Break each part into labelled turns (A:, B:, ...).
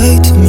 A: light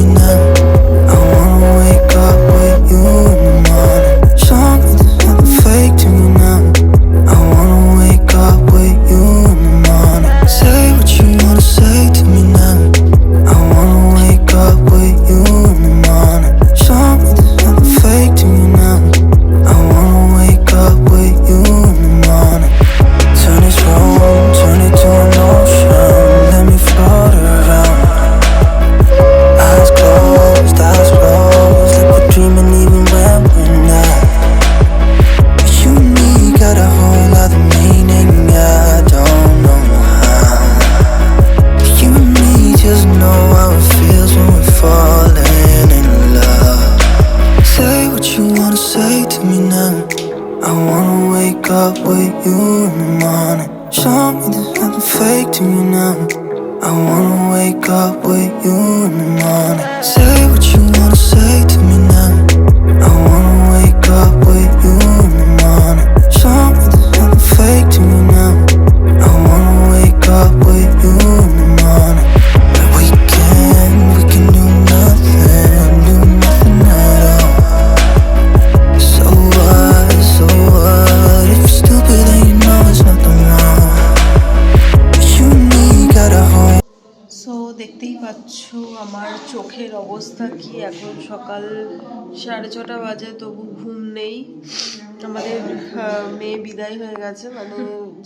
A: wake up with you in the morning. Say what you wanna say to me
B: আমার চোখের অবস্থা কি? এখন সকাল সাড়ে ছটা বাজে, তবু ঘুম নেই। আমাদের মেয়ে বিদায় হয়ে গেছে। মানে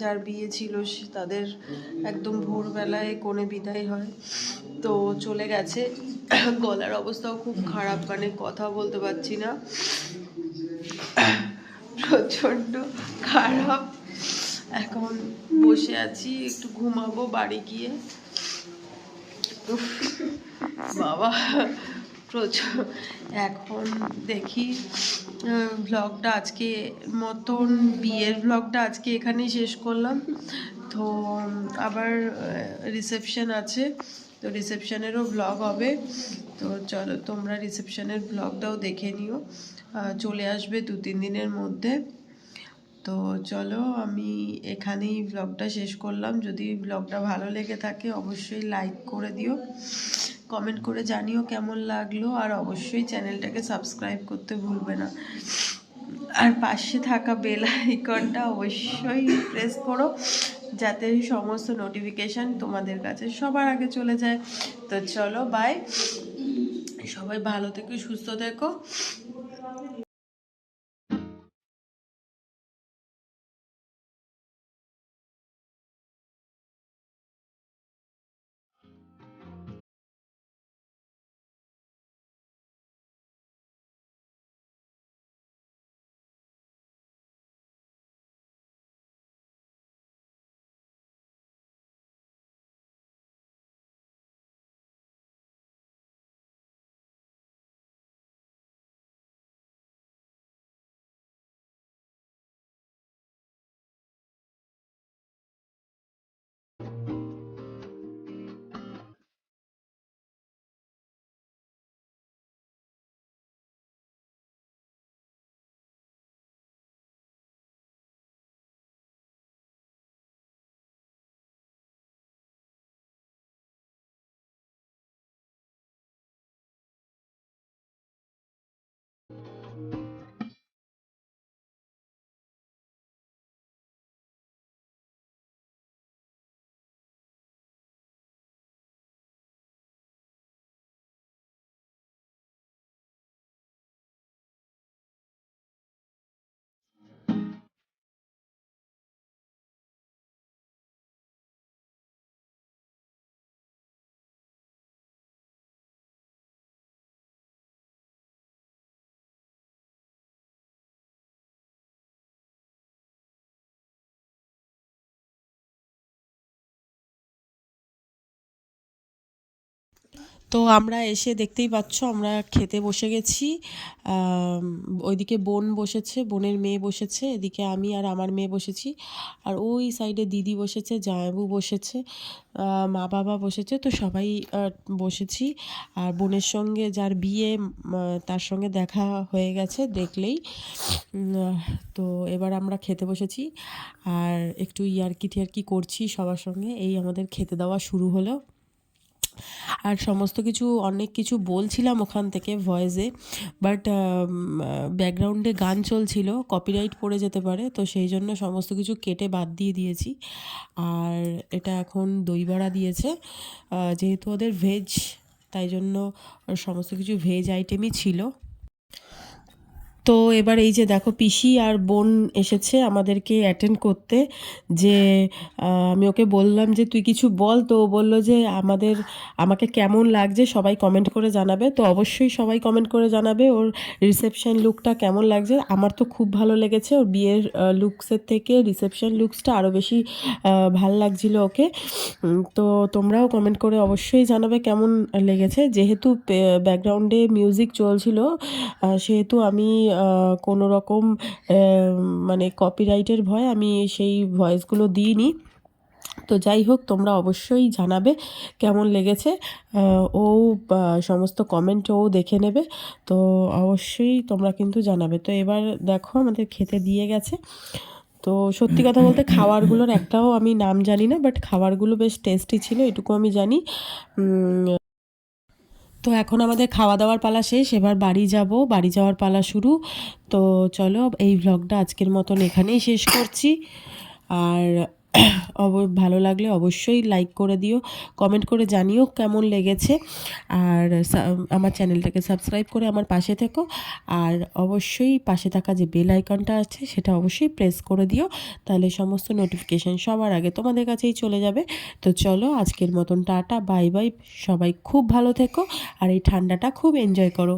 B: যার বিয়ে ছিল তাদের একদম ভোরবেলায় কোণে বিদায় হয়। তো চলে গেছে। গলার অবস্থাও খুব খারাপ মানে কথা বলতে পারছি না। প্রচণ্ড খারাপ। এখন বসে আছি, একটু ঘুমাবো বাড়ি গিয়ে। বাবা, প্রচুর। এখন দেখি ব্লগটা আজকে মতন, বিয়ের ব্লগটা আজকে এখানেই শেষ করলাম। তো আবার রিসেপশন আছে। তো রিসেপশনেরও ব্লগ হবে। তো চলো, তোমরা রিসেপশনের ব্লগটাও দেখে নিও। চলে আসবে দু তিন দিনের মধ্যে। তো চলো আমি এখানেই ব্লগটা শেষ করলাম। যদি ব্লগটা ভালো লেগে থাকে অবশ্যই লাইক করে দিও কমেন্ট করে জানিও কেমন লাগল, আর অবশ্যই চ্যানেলটাকে সাবস্ক্রাইব করতে ভুলবে না। আর পাশে থাকা বেল আইকনটা অবশ্যই প্রেস করো, যাতে সমস্ত নোটিফিকেশান তোমাদের কাছে সবার আগে চলে যায়। তো চলো বাই সবাই ভালো থেকো, সুস্থ থেকো। তো আমরা এসে দেখতেই পাচ্ছ, আমরা খেতে বসে গেছি। ওইদিকে বোন বসেছে, বোনের মেয়ে বসেছে, এদিকে আমি আর আমার মেয়ে বসেছি। আর ওই সাইডে দিদি বসেছে, জামাইবু বসেছে মা বাবা বসেছে, তো সবাই বসেছি। আর বোনের সঙ্গে যার বিয়ে তার সঙ্গে দেখা হয়ে গেছে দেখলেই। তো এবার আমরা খেতে বসেছি। আর একটু ইয়ার্কি টিয়ার্কি করছি সবার সঙ্গে, এই আমাদের খেতে দেওয়া শুরু হলো। আর সমস্ত কিছু, অনেক কিছু বলছিলাম ওখান থেকে ভয়েসে বাট ব্যাকগ্রাউন্ডে গান চলছিল কপিরাইট পড়ে যেতে পারে, তো সেই জন্য সমস্ত কিছু কেটে বাদ দিয়ে দিয়েছি। আর এটা এখন দইবড়া দিয়েছে। যেহেতু ওদের ভেজ তাই জন্য সমস্ত কিছু ভেজ আইটেমই ছিল। তো এবার এই যে দেখো পিসি আর বোন এসেছে আমাদেরকে অ্যাটেন্ড করতে, যে আমি ওকে বললাম যে, তুই কিছু বল? তো ও বলল যে, আমাদের, আমাকে কেমন লাগছে সবাই কমেন্ট করে জানাবে। তো অবশ্যই সবাই কমেন্ট করে জানাবে, ওর রিসেপশন লুকটা কেমন লাগছে। আমার তো খুব ভালো লেগেছে ওর বিয়ের লুকসের থেকে রিসেপশন লুকসটা আরও বেশি ভালো লাগছিল ওকে। তো তোমরাও কমেন্ট করে অবশ্যই জানাবে কেমন লেগেছে। যেহেতু ব্যাকগ্রাউন্ডে মিউজিক চলছিল সেহেতু আমি কোনো রকম মানে কপিরাইটের ভয় আমি সেই ভয়েসগুলো দিইনি। তো যাই হোক, তোমরা অবশ্যই জানাবে কেমন লেগেছে। ও সমস্ত কমেন্ট ও দেখে নেবে। তো অবশ্যই তোমরা কিন্তু জানাবে। তো এবার দেখো, আমাদের খেতে দিয়ে গেছে। তো সত্যি কথা বলতে খাবারগুলোর একটাও আমি নাম জানি না বাট খাবারগুলো বেশ টেস্টি ছিল, এটুকু আমি জানি। তো এখন আমাদের খাওয়া দাওয়ার পালা শেষ, এবার বাড়ি যাব। বাড়ি যাওয়ার পালা শুরু। তো চলো, এই ভ্লগটা আজকের মতন এখানেই শেষ করছি। আর ভালো লাগলে অবশ্যই লাইক করে দিও কমেন্ট করে জানিও কেমন লেগেছে। আর আমার চ্যানেলটাকে সাবস্ক্রাইব করে আমার পাশে থেকো। আর অবশ্যই পাশে থাকা যে বেল আইকনটা আছে, সেটা অবশ্যই প্রেস করে দিও। তাহলে সমস্ত নোটিফিকেশান সবার আগে তোমাদের কাছেই চলে যাবে। তো চলো আজকের মতন টাটা বাই বাই সবাই খুব ভালো থেকো। আর এই ঠান্ডাটা খুব এনজয় করো।